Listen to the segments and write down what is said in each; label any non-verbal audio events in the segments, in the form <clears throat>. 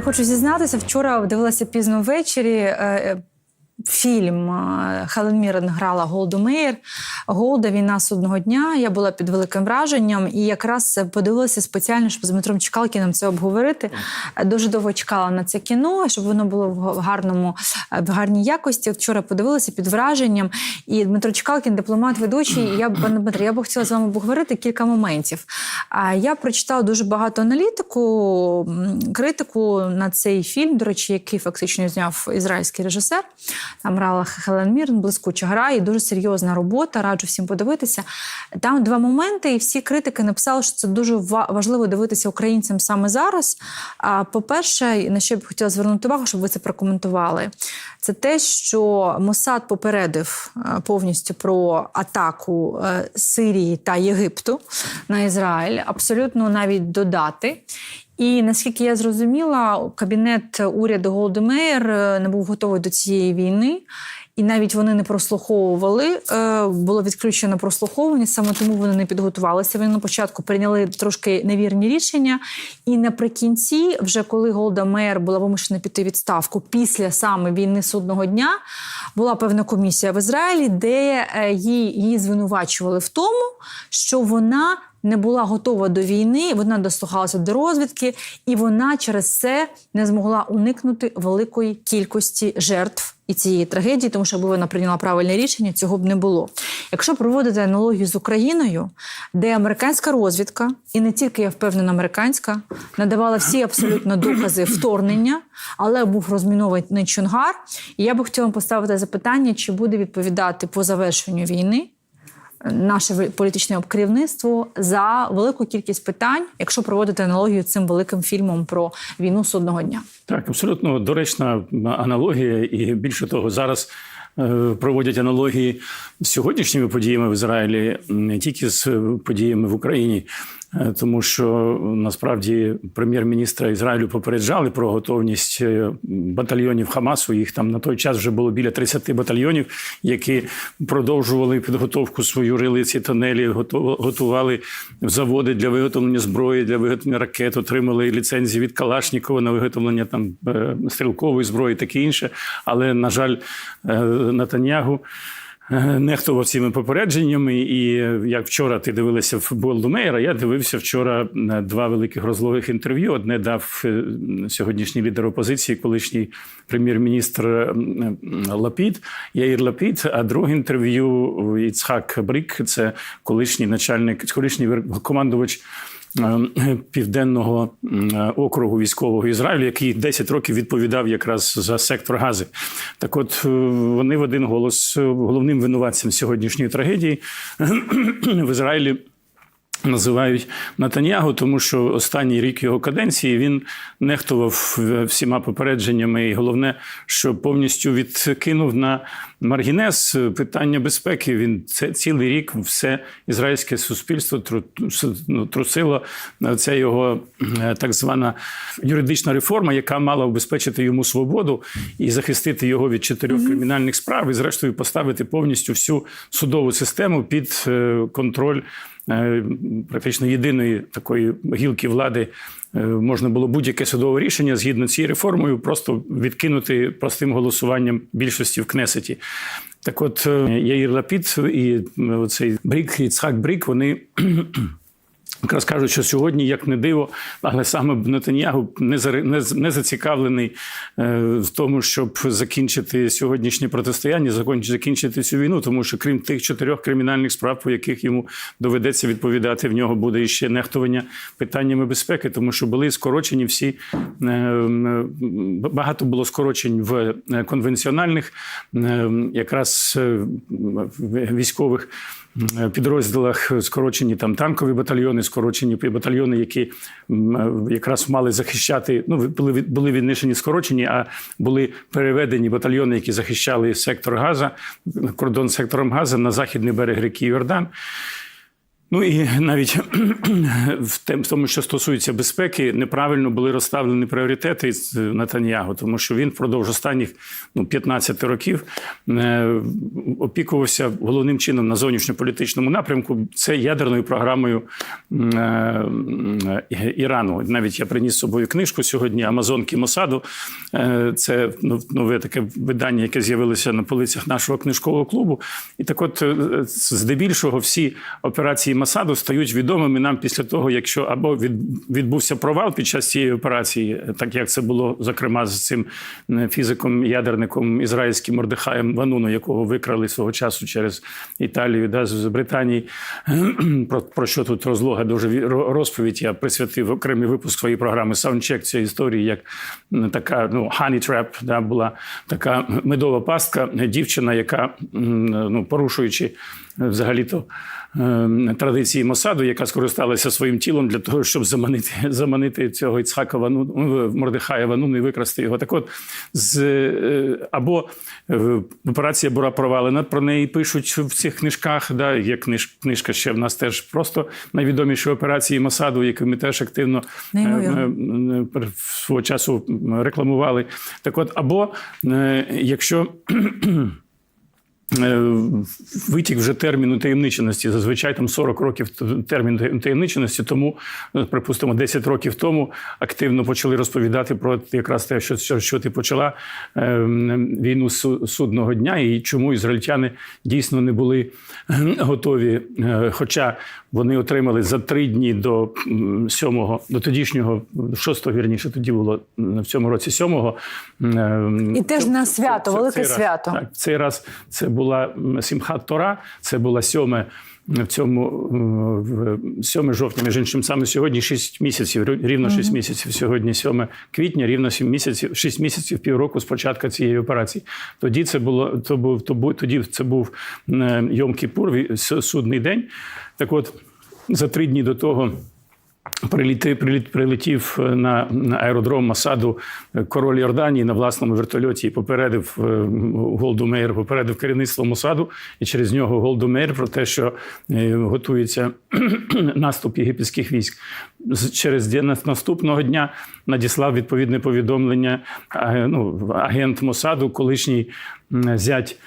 Хочу зізнатися, вчора дивилася пізно ввечері. Фільм е, Хелен Мірен грала Голду Меєр. Голда війна судного дня. Я була під великим враженням і якраз подивилася спеціально, щоб з Дмитром Чкалкіним це обговорити. Е, Дуже довго чекала на це кіно, щоб воно було в гарному е, в гарній якості. От вчора подивилася під враженням. І Дмитро Чкалкін, дипломат, ведучий. І я пане Дмитро, я б хотіла з вами обговорити кілька моментів. Я прочитала дуже багато аналітику, критику на цей фільм, до речі, який фактично зняв ізраїльський режисер. Там грала Хелен Мірн, блискуча гра і дуже серйозна робота. Раджу всім подивитися. Там два моменти, і всі критики написали, що це дуже важливо дивитися українцям саме зараз. А по-перше, на що я б хотіла звернути увагу, щоб ви це прокоментували. Це те, що Мосад попередив е, повністю про атаку е, Сирії та Єгипту на Ізраїль, абсолютно навіть до дати. І наскільки я зрозуміла, кабінет уряду Голдемейр е, не був готовий до цієї війни. І навіть вони не прослуховували, е, було відключено прослуховування, саме тому вони не підготувалися. Вони на початку прийняли трошки невірні рішення. І наприкінці, вже коли Голда Меєр була вимушена піти відставку після саме війни судного дня, була певна комісія в Ізраїлі, де е, її звинувачували в тому, що вона не була готова до війни, вона дослухалася до розвідки, і вона через це не змогла уникнути великої кількості жертв і цієї трагедії, тому що якби вона прийняла правильне рішення, цього б не було. Якщо проводити аналогію з Україною, де американська розвідка, і не тільки я впевнена, американська, надавала всі абсолютно докази вторгнення, але був розмінований Чонгар. І я би хотіла поставити запитання, чи буде відповідати по завершенню війни наше політичне керівництво за велику кількість питань, якщо проводити аналогію цим великим фільмом про війну судного дня. Так, абсолютно доречна аналогія, і більше того, зараз е, проводять аналогії з сьогоднішніми подіями в Ізраїлі, не тільки з подіями в Україні. Е, Тому що насправді прем'єр-міністра Ізраїлю попереджали про готовність е, батальйонів Хамасу. Їх там на той час вже було біля 30 батальйонів, які продовжували підготовку свою рили ці тунелі, готу- готували заводи для виготовлення зброї, для виготовлення ракет, отримали ліцензії від Калашнікова на виготовлення там е, стрілкової зброї, таке інше. Але на жаль, е, Натаньягу. Нехтував цими попередженнями, і е, як вчора ти дивилася в Болду Мейера, я дивився вчора е, два великих розлогих інтерв'ю. Одне дав е, сьогоднішній лідер опозиції, колишній прем'єр-міністр Лапід, Яїр Лапід, а друге інтерв'ю Іцхак Брік, це колишній начальник, колишній командувач південного округу військового Ізраїлю, який 10 років відповідав якраз за сектор Гази. Так, от е, вони в один голос е, головним винуватцем сьогоднішньої трагедії <clears throat> в Ізраїлі. Називають Натаньягу, тому що останній рік його каденції він нехтував е, всіма попередженнями, і головне, що повністю відкинув на маргінез питання безпеки. Він це цілий рік все ізраїльське суспільство ну, трусило ця його е, так звана юридична реформа, яка мала обезпечити йому свободу і захистити його від чотирьох кримінальних справ, і зрештою поставити повністю всю судову систему під е, контроль е, практично єдиної такої гілки влади. е, Можна було будь-яке судове рішення згідно цією реформою просто відкинути простим голосуванням більшості в Кнесеті. Так от е, Яїр Лапід і е, цей Брік, Іцхак Брік, вони Якраз кажуть, що сьогодні, як не диво, але саме Нетаньягу не не зацікавлений е, в тому, щоб закінчити сьогоднішнє протистояння, закінчити цю війну, тому що крім тих чотирьох кримінальних справ, по яких йому доведеться відповідати, в нього буде іще нехтування питаннями безпеки, тому що були скорочені всі е, багато було скорочень в е, конвенціональних е, якраз е, військових е, підрозділах скорочені там танкові батальйони, скорочені батальйони, які е, якраз мали захищати. Ну були були віднесені скорочені, а були переведені батальйони, які захищали сектор Газа, кордон з сектором Газа на західний берег ріки Йордан. Ну і навіть <clears throat> в тому, що стосується безпеки, неправильно були розставлені пріоритети з Натаньягу, тому що він впродовж останніх ну, 15 років е, опікувався головним чином на зовнішньополітичному напрямку. Це ядерною програмою е, Ірану. Навіть я приніс з собою книжку сьогодні Амазонки Мосаду. Е, Це ну, нове таке видання, яке з'явилося на полицях нашого книжкового клубу. І так, от, здебільшого, всі операції Масаду стають відомими нам після того, якщо або відбувся провал під час цієї операції, так як це було зокрема з цим е, фізиком, ядерником ізраїльським Мордехаєм Вануну, якого викрали свого часу через Італію, да, з Британії. <clears throat> Про, про що тут розлога дуже ві- розповідь. Я присвятив окремий випуск своєї програми Саундчек цієї історії, як така ну honey trap, да, була така медова пастка, дівчина, яка ну порушуючи взагалі-то е, традиції Мосаду, яка скористалася своїм тілом для того, щоб заманити, <laughs> заманити цього Іцхака Вану, ну, Мордехая Вануну і викрасти його. Так от, з, е, або е, операція була провалена, про неї пишуть в цих книжках. Да, є книж, книжка ще в нас теж просто найвідоміші операції Мосаду, які ми теж активно Неймовірно. свого часу рекламували. Так от, або якщо витік вже терміну таємниченості, зазвичай там 40 років термін таємниченості, тому, е, припустимо, 10 років тому активно почали розповідати про якраз те, що, що, що ти почала е, війну судного дня, і чому ізраїльтяни дійсно не були е, готові. Е, Хоча вони отримали за три дні до м, сьомого, до тодішнього, шостого, вірніше, тоді було в цьому році сьомого. е, І теж на свято, це- велике цей раз, свято. Так, в цей раз це була Сімхат Тора, це була сьоме. В цьому в 7 жовтня, між іншим, саме сьогодні 6 місяців, рівно 6 місяців. Сьогодні 7 квітня, рівно 7 місяців, 6 місяців, півроку з початку цієї операції. Тоді це було то був то був тоді. Це був е, Йом Кіпур, судний день. Так от за три дні до того. Приліти, приліт, прилетів е, на, аеродром Масаду король Йорданії на власному вертольоті і попередив е, Голду Мейер, попередив керівництво Мосаду, і через нього Голду Мейер про те, що е, готується <clears throat> наступ єгипетських військ. Через наступного дня надіслав відповідне повідомлення ну, агент Мосаду, колишній зять.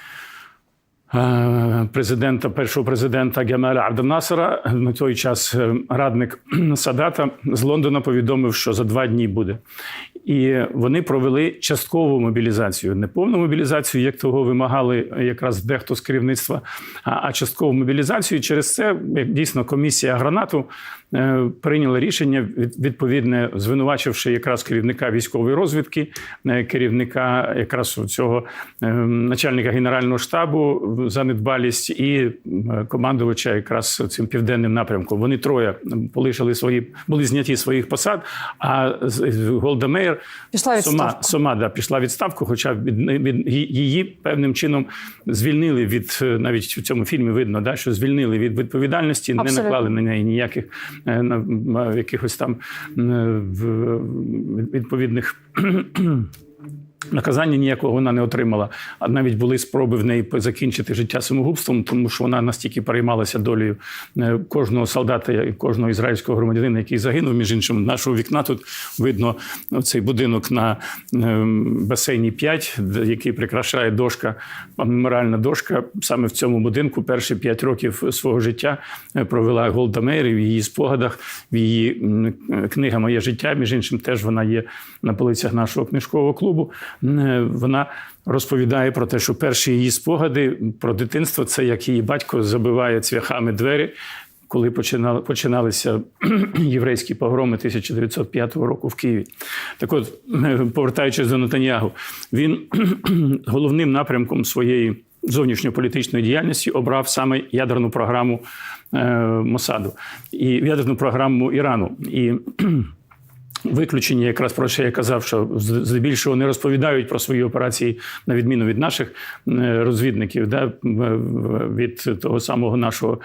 Президента, першого президента Гемеля Абденасера, на той час е, радник <clears throat> Садата з Лондона повідомив, що за два дні буде. І вони провели часткову мобілізацію, не повну мобілізацію, як того вимагали якраз дехто з керівництва, а часткову мобілізацію. Через це як дійсно комісія гранату е, прийняла рішення від- відповідне, звинувачивши якраз керівника військової розвідки, е, керівника якраз цього начальника генерального штабу за недбалість і командувача якраз цим південним напрямком. Вони троє полишили свої, були зняті своїх посад. А Меєр Пішла сама, відставку. сама да, пішла відставку, хоча від, від її певним чином звільнили від е, навіть в цьому фільмі видно, да, що звільнили від відповідальності, не наклали на неї ніяких е, на- якихось там е, відповідних. Наказання ніякого вона не отримала. А навіть були спроби в неї закінчити життя самогубством, тому що вона настільки переймалася долею е, кожного солдата, і кожного ізраїльського громадянина, який загинув. Між іншим, нашого вікна тут видно цей будинок на ем, басейні 5, який прикрашає дошка, меморіальна дошка. Саме в цьому будинку перші 5 років свого життя е, провела Голда Меєр в її спогадах, в її м, книга Моє життя. Між іншим, теж вона є на полицях нашого книжкового клубу. Е, Вона розповідає про те, що перші її спогади про дитинство це як її батько забиває цвяхами двері. Коли починали, починалися <clears throat> єврейські погроми 1905 року в Києві. Так от, е, повертаючись до Натаньягу, він <clears throat> головним напрямком своєї зовнішньополітичної діяльності обрав саме ядерну програму е, Мосаду і ядерну програму Ірану. І Виключення, якраз про що я казав, що здебільшого не розповідають про свої операції, на відміну від наших е, розвідників, да, в- від того самого нашого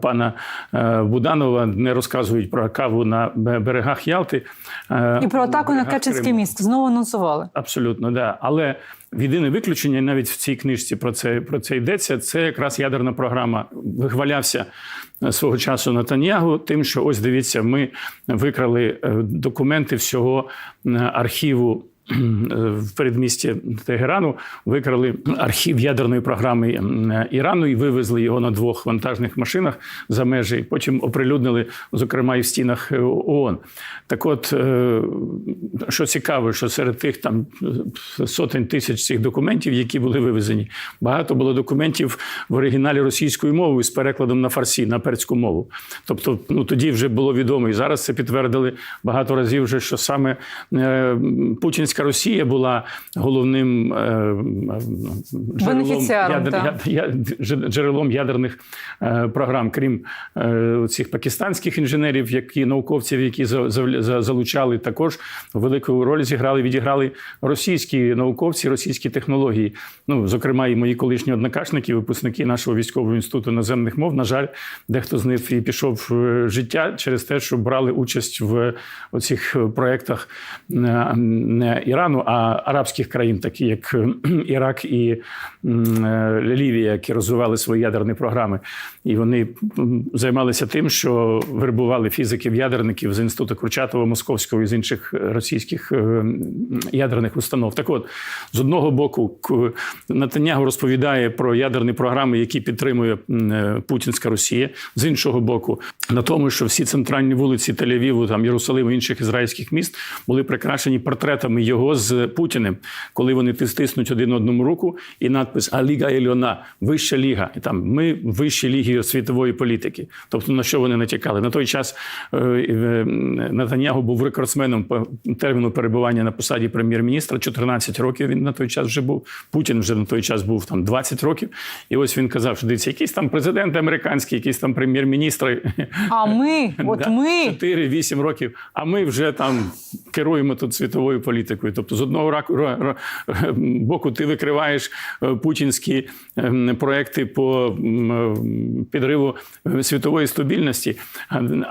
пана е, Буданова, не розказують про каву на берегах Ялти. е, І про атаку на Керченське місто знову анонсували. Абсолютно, да. Але Єдине виключення, навіть в цій книжці про це, про це йдеться, це якраз ядерна програма. Вихвалявся е, свого часу Натаньягу тим, що ось дивіться, ми викрали е, документи всього е, архіву. Е, В передмісті Тегерану викрали архів ядерної програми Ірану і вивезли його на двох вантажних машинах за межі. Потім оприлюднили, зокрема, і в стінах е, ООН. Так, от е, що цікаво, що серед тих там сотень тисяч цих документів, які були вивезені, багато було документів в оригіналі російською мовою з перекладом на фарсі, на перську мову. Тобто, ну тоді вже було відомо, і зараз це підтвердили багато разів, вже що саме е, Путінська Росія була головним е, джерелом, Бенефіціаром, так. я- джерелом ядерних е, програм, крім е, цих пакистанських інженерів, які науковців, які за- за- за- залучали, також велику роль зіграли, відіграли російські науковці, російські технології. Ну, зокрема, і мої колишні однокашники, випускники нашого військового інституту наземних мов. На жаль, дехто з них і пішов в життя через те, що брали участь в оцих проєктах е, Ірану, а арабських країн, такі як е, Ірак і е, Лівія, які розвивали свої ядерні програми. І вони займалися тим, що вербували фізиків-ядерників з інституту Курчатова, Московського і з інших російських е, ядерних установ. Так от, з одного боку, Натанягу розповідає про ядерні програми, які підтримує е, Путінська Росія. З іншого боку, на тому, що всі центральні вулиці Тель-Авіву, там Єрусалиму, інших ізраїльських міст були прикрашені портретами його з Путіним, коли вони стиснуть один одному руку, і надпис А Ліга Ельона, вища ліга. І там ми вищі ліги світової політики. Тобто на що вони натякали? На той час е, е, Натаньягу був рекордсменом по терміну перебування на посаді прем'єр-міністра. 14 років він на той час вже був. Путін вже на той час був там 20 років. І ось він казав, що дивіться, якийсь там президент американський, якийсь там прем'єр-міністр. А ми, <laughs> от ми. 4-8 років, а ми вже там керуємо тут світовою політикою. Тобто, з одного раку ра- ра- боку, ти викриваєш е, путінські ем, проекти по е, підриву е, світової стабільності,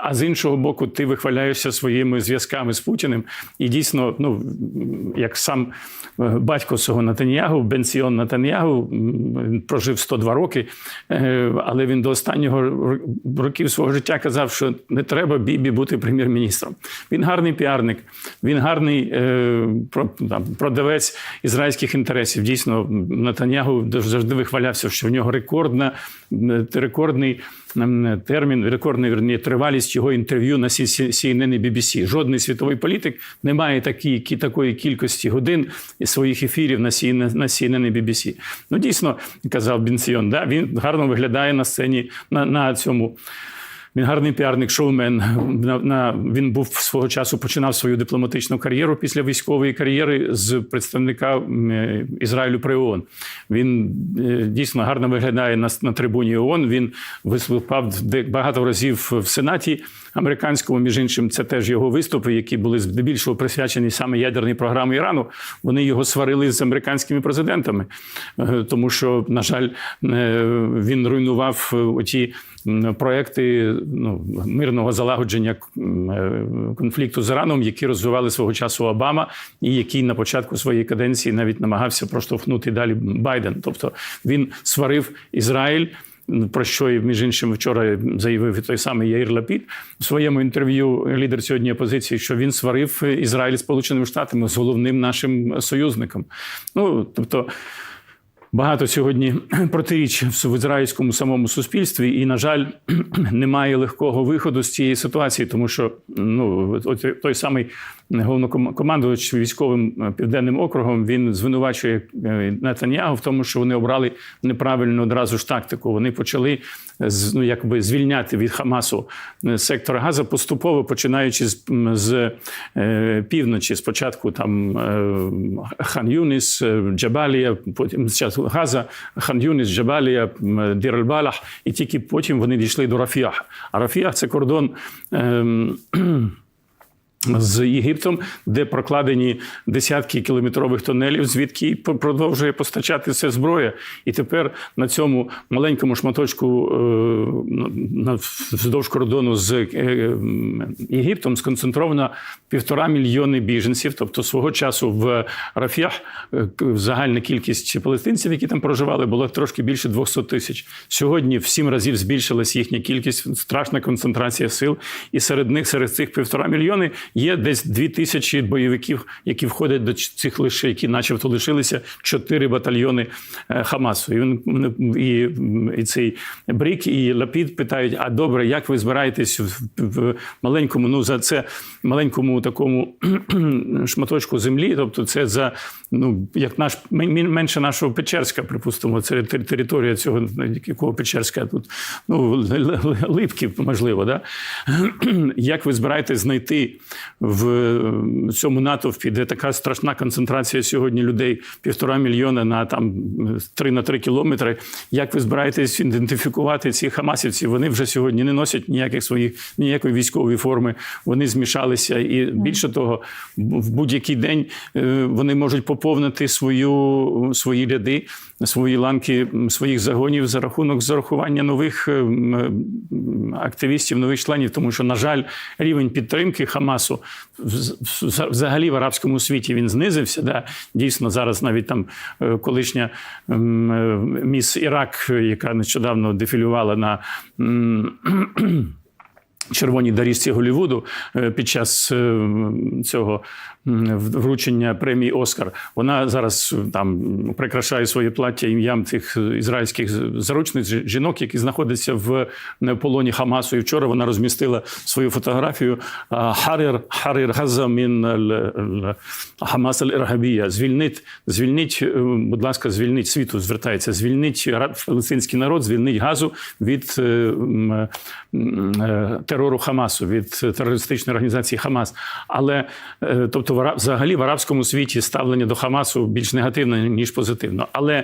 а- з іншого боку, ти вихваляєшся своїми зв'язками з Путіним. І дійсно, ну як сам батько цього Натаньягу, Бенсіон Натаньягу, він прожив 102 роки, але він до останнього років свого життя казав, що не треба Бібі бути прем'єр-міністром. Він гарний піарник, він гарний там, продавець ізраїльських інтересів. Дійсно, Натаньягу завжди вихвалявся, що в нього рекордна, рекордний термін, рекордна вірні, тривалість його інтерв'ю на CNN і BBC. Жодний світовий політик не має такі, такої кількості годин своїх ефірів на CNN, і BBC. Ну, дійсно, казав Бінсіон, да, він гарно виглядає на сцені на, на цьому. Він гарний піарник, шоумен. На, на, він був свого часу починав свою дипломатичну кар'єру після військової кар'єри з представника е, Ізраїлю при ООН. Він е, дійсно гарно виглядає на, на трибуні ООН. Він виступав багато разів в Сенаті американському. Між іншим, це теж його виступи, які були здебільшого присвячені саме ядерній програмі Ірану. Вони його сварили з американськими президентами, Е, тому що, на жаль, е, він руйнував е, оті проекти ну, мирного залагодження конфлікту з Іраном, які розвивали свого часу Обама, і який на початку своєї каденції навіть намагався проштовхнути далі Байден. Тобто він сварив Ізраїль. Про що і між іншим вчора заявив той самий Яїр Лапід у своєму інтерв'ю лідер сьогодні опозиції, що він сварив Ізраїль Сполученими Штатами з головним нашим союзником. Ну тобто. Багато сьогодні <clears throat> протиріч в ізраїльському самому суспільстві, і, на жаль, <clears throat> немає легкого виходу з цієї ситуації, тому що ну той самий головнокомандувач військовим е, південним округом він звинувачує е, Нетаньягу в тому, що вони обрали неправильну одразу ж тактику. Вони почали ну якби звільняти від Хамасу е, сектор Газа поступово починаючи з, з півночі. Спочатку там Хан Юніс, Джабалія, потім Газа, Хан Юніс, Джабалія, м, Дір аль-Балах, і тільки потім вони дійшли до Рафіаха. А Рафіах це кордон. Е, з Єгиптом, де прокладені десятки кілометрових тунелів, звідки продовжує постачати це зброя. І тепер на цьому маленькому шматочку е, вздовж кордону з е, Єгиптом сконцентровано півтора мільйони біженців. Тобто свого часу в Рафях е, загальна кількість палестинців, які там проживали, була трошки більше 200 тисяч. Сьогодні в сім разів збільшилась їхня кількість, страшна концентрація сил. І серед них, серед цих півтора мільйони, є десь дві тисячі бойовиків, які входять до цих лише, які начебто лишилися чотири батальйони е, Хамасу. І він і, і цей Брік і Лапід питають: а добре, як ви збираєтесь в, в маленькому, ну за це маленькому такому <clears throat> шматочку землі? Тобто, це за ну як наш менше нашого Печерська, припустимо, це тер- територія цього якого Печерська тут ну л- л- можливо, да? <clears throat> Як ви збираєтесь знайти в е, цьому натовпі, де така страшна концентрація сьогодні людей, півтора мільйона на там 3 на 3 кілометри? Як ви збираєтесь ідентифікувати ці хамасівці? Вони вже сьогодні не носять ніяких своїх ніякої військової форми. Вони змішалися, і більше того, в будь-який день е, вони можуть поповнити свою свої ряди, свої ланки своїх загонів за рахунок зарахування нових е, м, м, активістів, нових членів, тому що, на жаль, рівень підтримки Хамасу вз- взагалі в арабському світі він знизився. Да? Дійсно, зараз навіть там е, колишня е, міс Ірак, яка нещодавно дефілювала на. Червоній доріжці Голлівуду е, під час е, цього вручення премії Оскар. Вона зараз е, там прикрашає своє плаття ім'ям тих ізраїльських заручниць жінок, які знаходяться в полоні Хамасу. І вчора вона розмістила свою фотографію а, Харир Харир Газа Хамас аль-Іргабія. Звільнить, е, будь ласка, звільнить світу. Звертається, звільнить ара- палестинський народ, звільнить газу від е, терору Хамасу, від терористичної організації Хамас. Але е, тобто, взагалі в арабському світі ставлення до Хамасу більш негативне ніж позитивно. Але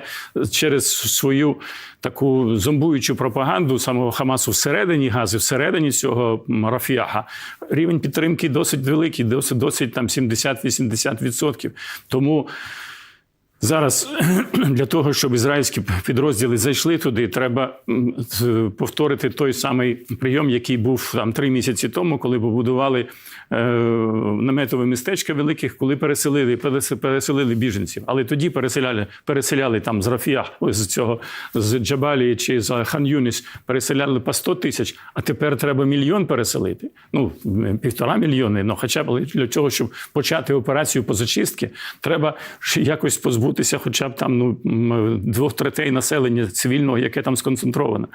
через свою таку зомбуючу пропаганду самого Хамасу всередині гази, всередині цього м, Рафіаха, рівень підтримки досить великий, досить досить там 70-80%. Тому. Зараз <clears throat> для того, щоб ізраїльські підрозділи зайшли туди, треба повторити той самий прийом, який був там три місяці тому, коли побудували е, наметове містечка великих, коли переселили перес- переселили біженців. Але тоді переселяли, переселяли там з Рафія, з цього з Джабалії чи з Хан Юніс, переселяли по 100 тисяч. А тепер треба мільйон переселити. Ну півтора мільйони. Ну хоча б для того, щоб почати операцію по зачистки, треба якось позбутися, хоча б там ну двох третей населення цивільного, яке там сконцентроване.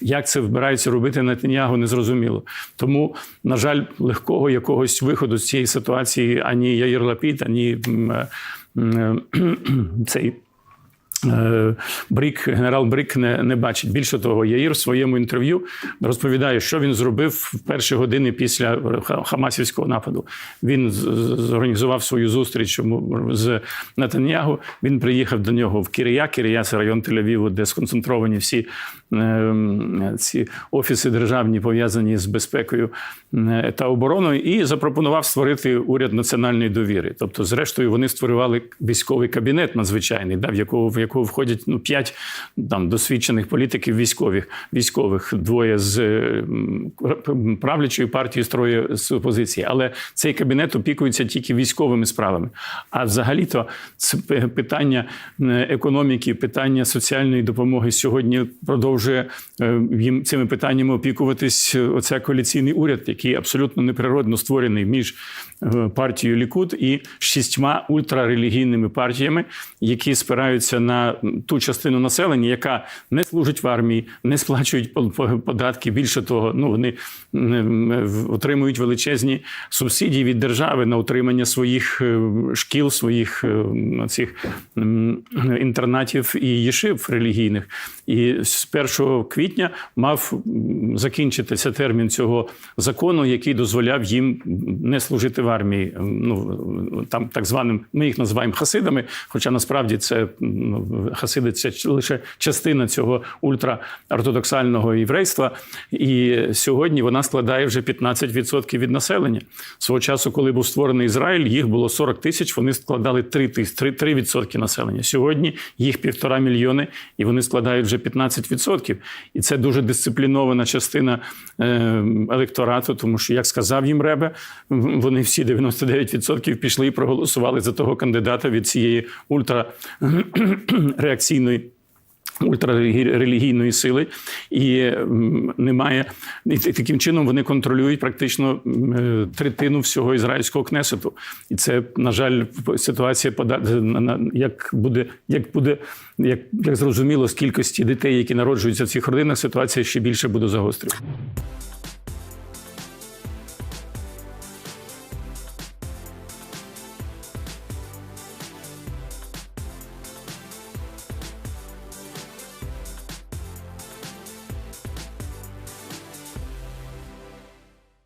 Як це вбирається робити Нетаньягу, незрозуміло. Тому, на жаль, легкого якогось виходу з цієї ситуації ані Яїр Лапід, ані е, е, <clears throat> цей. Е, Брік, генерал Брік не, не бачить. Більше того, Яїр в своєму інтерв'ю розповідає, що він зробив в перші години після хамасівського нападу. Він зорганізував свою зустріч з Нетаньягу. Він приїхав до нього в Кірія. Кірія це район Тель-Авіву, де сконцентровані всі е, ці офіси державні пов'язані з безпекою та обороною, і запропонував створити уряд національної довіри. Тобто, зрештою, вони створювали військовий кабінет надзвичайний, да, в якого в якого входять ну п'ять там досвідчених політиків військових, військових, двоє з е, правлячої партії, троє з опозиції. Але цей кабінет опікується тільки військовими справами. А взагалі-то це питання економіки, питання соціальної допомоги сьогодні продовжує е, їм цими питаннями опікуватись е, оця коаліційний уряд, який абсолютно неприродно створений між партією Лікут і шістьма ультрарелігійними партіями, які спираються на ту частину населення, яка не служить в армії, не сплачують по- по- податки. Більше того, ну вони отримують величезні субсидії від держави на утримання своїх е, шкіл, своїх е, цих інтернатів і єшив релігійних. І з 1 квітня мав закінчитися термін цього закону, який дозволяв їм не служити в армії. Ну там так званим, ми їх називаємо хасидами, хоча насправді це ну, хасиди це лише частина цього ультраортодоксального єврейства. І сьогодні вона складає вже 15% від населення. Свого часу, коли був створений Ізраїль, їх було 40 тисяч, вони складали 3 тисяч, 3, 3% населення. Сьогодні їх півтора мільйони, і вони складають вже 15%. І це дуже дисциплінована частина е, електорату, тому що, як сказав їм Ребе, вони всі 99% пішли і проголосували за того кандидата від цієї ультрареакційної ультрарелігійної сили, і немає і таким чином вони контролюють практично е, третину всього ізраїльського кнесету. І це, на жаль, ситуація на- як буде, як буде, як, як зрозуміло, з кількості дітей, які народжуються в цих родинах, ситуація ще більше буде загострюватися.